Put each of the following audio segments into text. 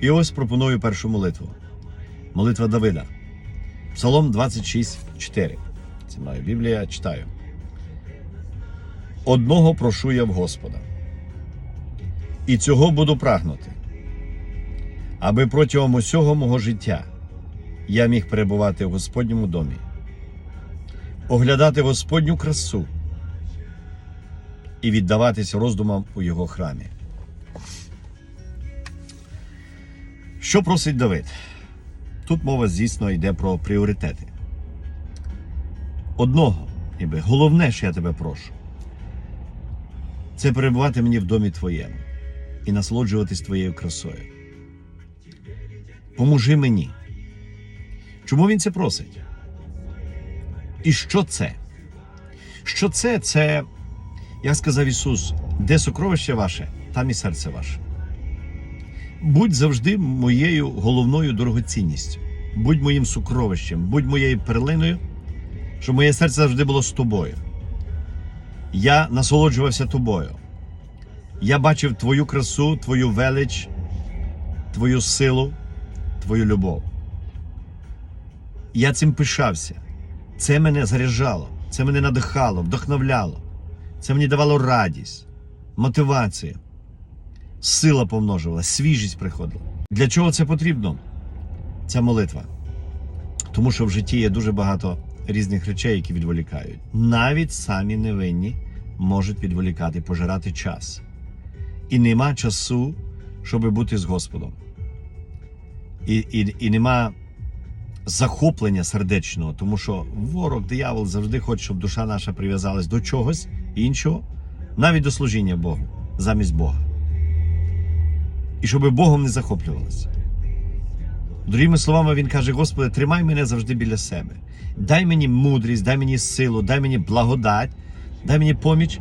І ось пропоную першу молитву. Молитва Давида. Псалом 26,4. Це моя Біблія читаю. Одного прошу я в Господа. І цього буду прагнути, аби протягом усього мого життя я міг перебувати в Господньому домі, оглядати Господню красу і віддаватись роздумам у його храмі. Що просить Давид? Тут мова, звісно, йде про пріоритети. Одного, ніби головне, що я тебе прошу, це перебувати мені в домі твоєму і насолоджуватись твоєю красою. Поможи мені. Чому він це просить? І що це? Що це? Це, як сказав Ісус, де сокровище ваше, там і серце ваше. Будь завжди моєю головною дорогоцінністю. Будь моїм сокровищем, будь моєю перлиною, щоб моє серце завжди було з тобою. Я насолоджувався тобою. Я бачив твою красу, твою велич, твою силу, твою любов. Я цим пишався. Це мене заряджало, це мене надихало, вдохновляло. Це мені давало радість, мотивацію. Сила помножувала, свіжість приходила. Для чого це потрібно? Ця молитва. Тому що в житті є дуже багато різних речей, які відволікають. Навіть самі невинні можуть відволікати, пожирати час. І нема часу, щоб бути з Господом. І, і, і нема захоплення сердечного, тому що ворог, диявол завжди хоче, щоб душа наша прив'язалась до чогось іншого, навіть до служіння Богу, замість Бога. І щоб Богом не захоплювалося. Другими словами, він каже: Господи, тримай мене завжди біля себе. Дай мені мудрість, дай мені силу, дай мені благодать, дай мені поміч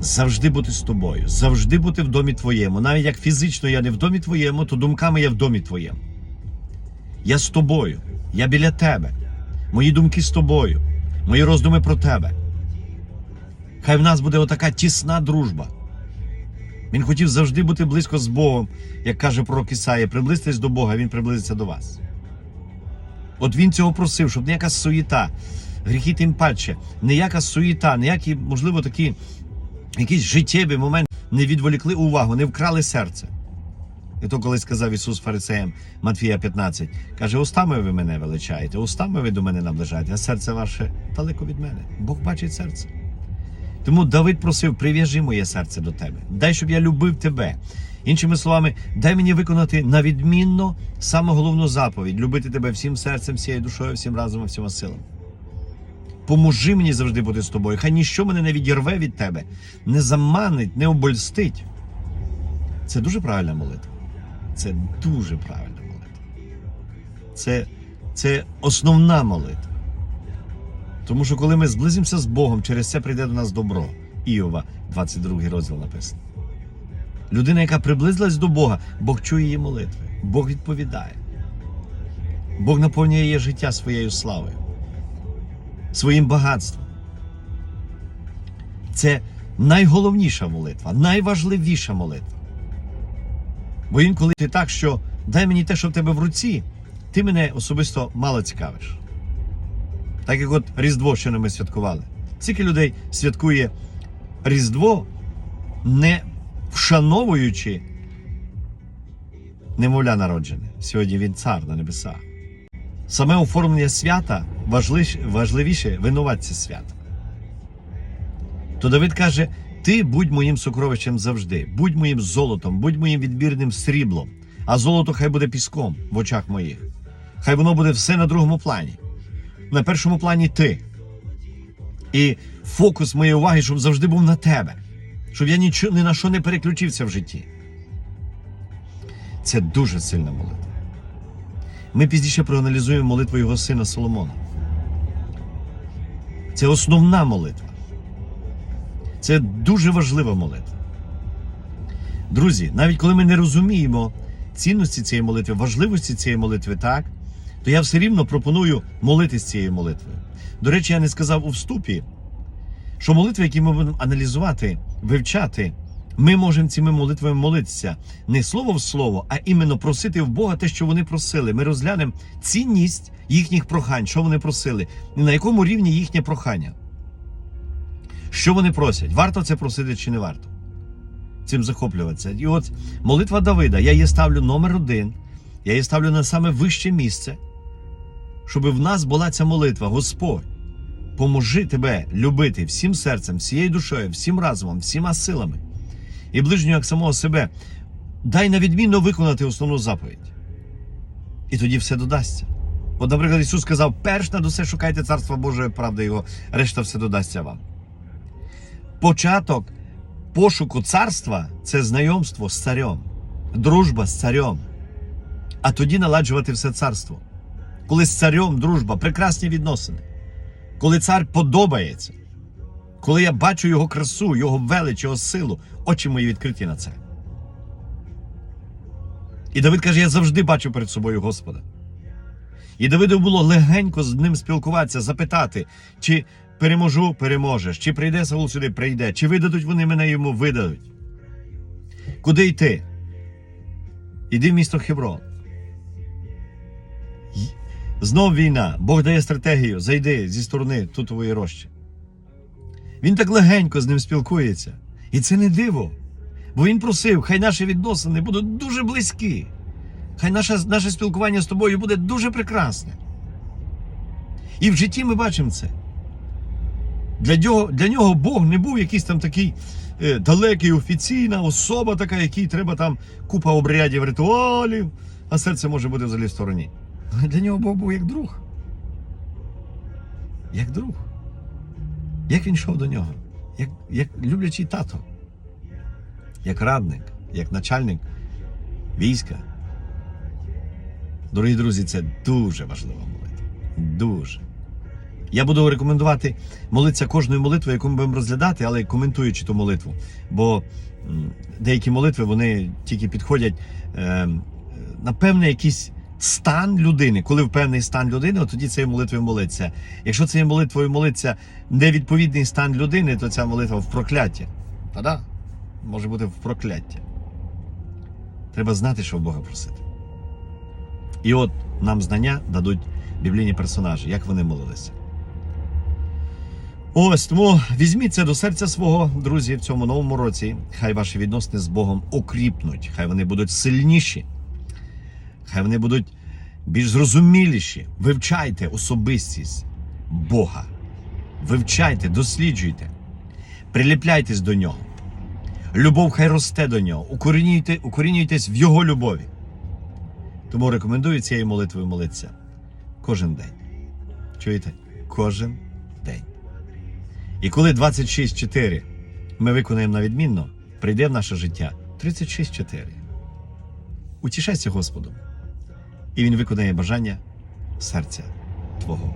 завжди бути з тобою, завжди бути в домі твоєму. Навіть як фізично я не в домі твоєму, то думками я в домі твоєму. Я з тобою, я біля тебе. Мої думки з тобою, мої роздуми про тебе. Хай в нас буде отака тісна дружба. Він хотів завжди бути близько з Богом, як каже пророк Ісаїя, приблизьтесь до Бога, Він приблизиться до вас. От він цього просив, щоб ніяка суєта, гріхи тим паче, ніяка суєта, ніякі, можливо, такі якісь життєві моменти не відволікли увагу, не вкрали серце. І то, коли сказав Ісус фарисеям Матфія 15, каже: устами ви мене величаєте, устами ви до мене наближаєте, а серце ваше далеко від мене. Бог бачить серце. Тому Давид просив: прив'яжи моє серце до тебе, дай, щоб я любив тебе. Іншими словами, дай мені виконати на відмінно саме головну заповідь любити тебе всім серцем, всією душою, всім разом всіма силами. Поможи мені завжди бути з тобою. Хай ніщо мене не відірве від тебе, не заманить, не обольстить. Це дуже правильна молитва. Це дуже правильна молитва. Це, це основна молитва. Тому що коли ми зблизимося з Богом, через це прийде до нас добро. Іова, 22 розділ написано. Людина, яка приблизилась до Бога, Бог чує її молитви, Бог відповідає. Бог наповнює її життя своєю славою, своїм багатством. Це найголовніша молитва, найважливіша молитва. Бо інколи ти так, що дай мені те, що в тебе в руці, ти мене особисто мало цікавиш. Так як от Різдво, що не ми святкували. Скільки людей святкує Різдво, не вшановуючи немовля народжене. Сьогодні він цар на небесах. Саме оформлення свята важливіше, винуватці свята. То Давид каже: Ти будь моїм сокровищем завжди, будь моїм золотом, будь моїм відбірним сріблом, а золото хай буде піском в очах моїх. Хай воно буде все на другому плані. На першому плані ти. І фокус моєї уваги, щоб завжди був на тебе, щоб я нічого, ні на що не переключився в житті. Це дуже сильна молитва. Ми пізніше проаналізуємо молитву його сина Соломона. Це основна молитва. Це дуже важлива молитва. Друзі, навіть коли ми не розуміємо цінності цієї молитви, важливості цієї молитви, так, то я все рівно пропоную молитись цією молитвою. До речі, я не сказав у вступі, що молитви, які ми будемо аналізувати, вивчати, Ми можемо цими молитвами молитися не слово в слово, а іменно просити в Бога те, що вони просили. Ми розглянемо цінність їхніх прохань, що вони просили, на якому рівні їхнє прохання. Що вони просять? Варто це просити чи не варто? Цим захоплюватися. І от молитва Давида, я її ставлю номер один, я її ставлю на саме вище місце, щоб в нас була ця молитва. Господь, поможи тебе любити всім серцем, всією душею, всім разумом, всіма силами і ближнього як самого себе. Дай на відмінно виконати основну заповідь. І тоді все додасться. От, наприклад, Ісус сказав: перш над усе шукайте Царства Божої правди Його, решта все додасться вам. Початок пошуку царства це знайомство з царем, дружба з царем. А тоді наладжувати все царство. Коли з царем дружба, прекрасні відносини. Коли цар подобається, коли я бачу його красу, його велич, його силу, очі мої відкриті на це. І Давид каже: я завжди бачу перед собою Господа. І Давиду було легенько з ним спілкуватися, запитати, чи переможу, переможеш, чи прийде Саул сюди, прийде, чи видадуть вони мене йому, видадуть. Куди йти? Іди в місто Хеврон. Знов війна, Бог дає стратегію, зайди зі сторони тутової рощі. Він так легенько з ним спілкується. І це не диво. Бо він просив, хай наші відносини будуть дуже близькі. Хай наше, наше спілкування з тобою буде дуже прекрасне. І в житті ми бачимо це. Для нього, для нього Бог не був якийсь там такий е, далекий офіційна особа, така, якій треба там купа обрядів, ритуалів, а серце може бути взагалі в стороні. Але для нього Бог був як друг. Як друг. Як він йшов до нього? Як, як люблячий тато, як радник, як начальник війська. Дорогі друзі, це дуже важлива молитва. Дуже. Я буду рекомендувати молитися кожною молитвою, яку ми будемо розглядати, але коментуючи ту молитву. Бо деякі молитви вони тільки підходять е, на певний якийсь стан людини. Коли в стан людини, от тоді цією молитвою молиться. Якщо цією молитвою молиться невідповідний стан людини, то ця молитва в прокляття. Та-да, може бути в прокляття. Треба знати, що в Бога просити. І от нам знання дадуть біблійні персонажі, як вони молилися. Ось тому візьміть це до серця свого, друзі, в цьому новому році. Хай ваші відносини з Богом окріпнуть, хай вони будуть сильніші, хай вони будуть більш зрозуміліші. Вивчайте особистість Бога. Вивчайте, досліджуйте, приліпляйтесь до нього. Любов хай росте до нього. Укорінюйте, укорінюйтесь в Його любові. Тому рекомендую цією молитвою молитися кожен день. Чуєте? Кожен день. І коли 26.4 ми виконаємо на відмінно, прийде в наше життя 36.4. Утішайся Господом. І Він виконає бажання серця Твого.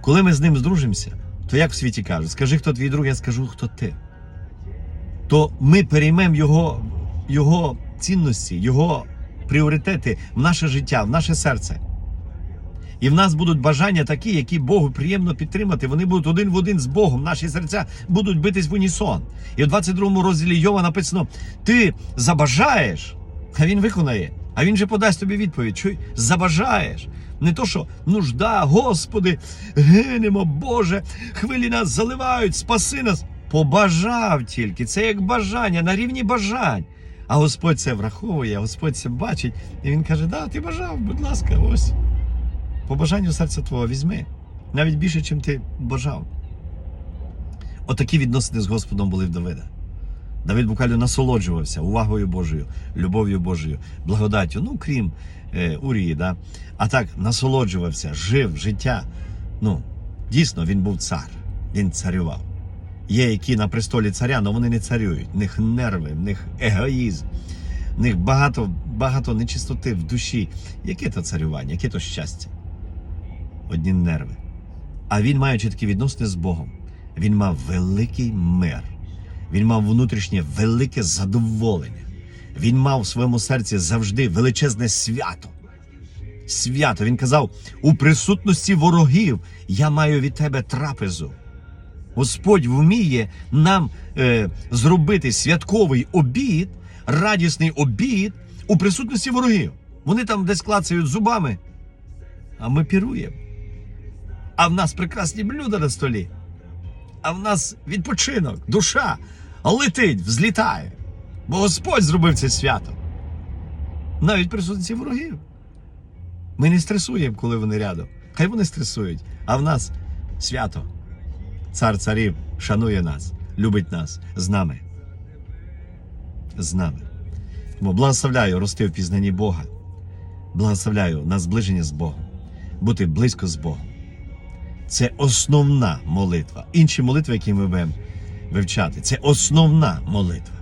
Коли ми з ним здружимося, то як в світі кажуть, скажи, хто твій друг, я скажу, хто ти. То ми переймемо його, його цінності, його пріоритети в наше життя, в наше серце. І в нас будуть бажання такі, які Богу приємно підтримати. Вони будуть один в один з Богом. Наші серця будуть битись в унісон. І в 22 розділі Йова написано: ти забажаєш, а він виконає. А він же подасть тобі відповідь. Чуй, забажаєш. Не то, що нужда, Господи, гинемо, Боже, хвилі нас заливають, спаси нас. Побажав тільки. Це як бажання на рівні бажань. А Господь це враховує, Господь це бачить. І він каже: Да, ти бажав, будь ласка, ось. По бажанню серця твого візьми. Навіть більше, чим ти бажав. Отакі відносини з Господом були в Давида. Давид буквально насолоджувався увагою Божою, любов'ю Божою, благодаттю, ну крім е, Урії, да? а так насолоджувався, жив життя. Ну, дійсно, він був цар, він царював. Є які на престолі царя, але вони не царюють. В них нерви, в них егоїзм, в них багато, багато нечистоти в душі. Яке то царювання, яке то щастя? Одні нерви. А він, маючи такі відносини з Богом, він мав великий мир. Він мав внутрішнє велике задоволення. Він мав в своєму серці завжди величезне свято. Свято. Він казав: у присутності ворогів я маю від тебе трапезу. Господь вміє нам е, зробити святковий обід, радісний обід у присутності ворогів. Вони там десь клацають зубами, а ми піруємо. А в нас прекрасні блюда на столі. А в нас відпочинок, душа летить, взлітає. Бо Господь зробив це свято. Навіть присутності ворогів. Ми не стресуємо, коли вони рядом. Хай вони стресують. А в нас свято. Цар царів шанує нас, любить нас з нами. З нами. Тому благословляю рости в пізнанні Бога. Благословляю на зближення з Богом, бути близько з Богом. Це основна молитва. Інші молитви, які ми будемо вивчати, це основна молитва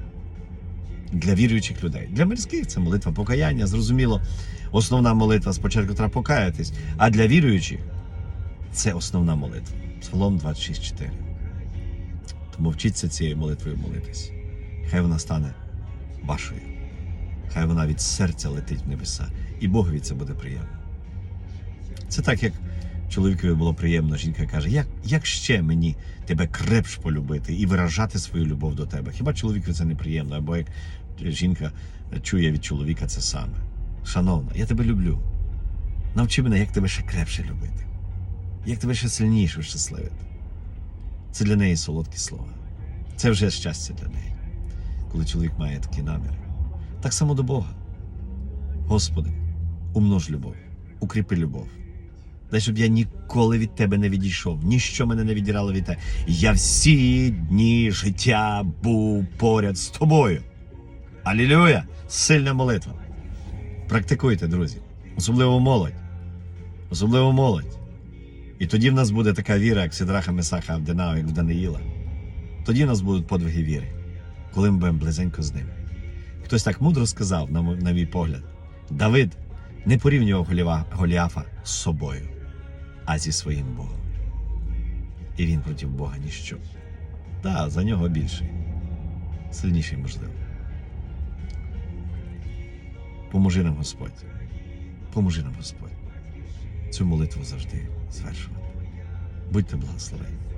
для віруючих людей. Для мирських це молитва покаяння, зрозуміло. Основна молитва спочатку треба покаятись, а для віруючих це основна молитва. Псалом 26.4. Тому вчіться цією молитвою молитись. Хай вона стане вашою. Хай вона від серця летить в небеса. І Богові це буде приємно. Це так, як чоловікові було приємно, жінка каже, як, як ще мені тебе крепш полюбити і виражати свою любов до тебе? Хіба чоловікові це не приємно? Або як жінка чує від чоловіка це саме. Шановна, я тебе люблю. Навчи мене, як тебе ще крепше любити, як тебе ще сильніше щасливити. Це для неї солодкі слова. Це вже щастя для неї, коли чоловік має такі наміри. Так само до Бога. Господи, умнож любов, укріпи любов. Дай, щоб я ніколи від тебе не відійшов, ніщо мене не відірало від тебе. Я всі дні життя був поряд з тобою. Алілюя! Сильна молитва. Практикуйте, друзі. Особливо молодь. Особливо молодь. І тоді в нас буде така віра, як Сидраха Месаха Авденау, як в Даниїла. Тоді в нас будуть подвиги віри, коли ми будемо близенько з ним. Хтось так мудро сказав, на, мій погляд, Давид не порівнював Голіафа з собою, а зі своїм Богом. І він проти Бога ніщо. Та, за нього більший, сильніший, можливо. Поможи нам Господь. Поможи нам Господь. Цю молитву завжди звершувати. Будьте благословені.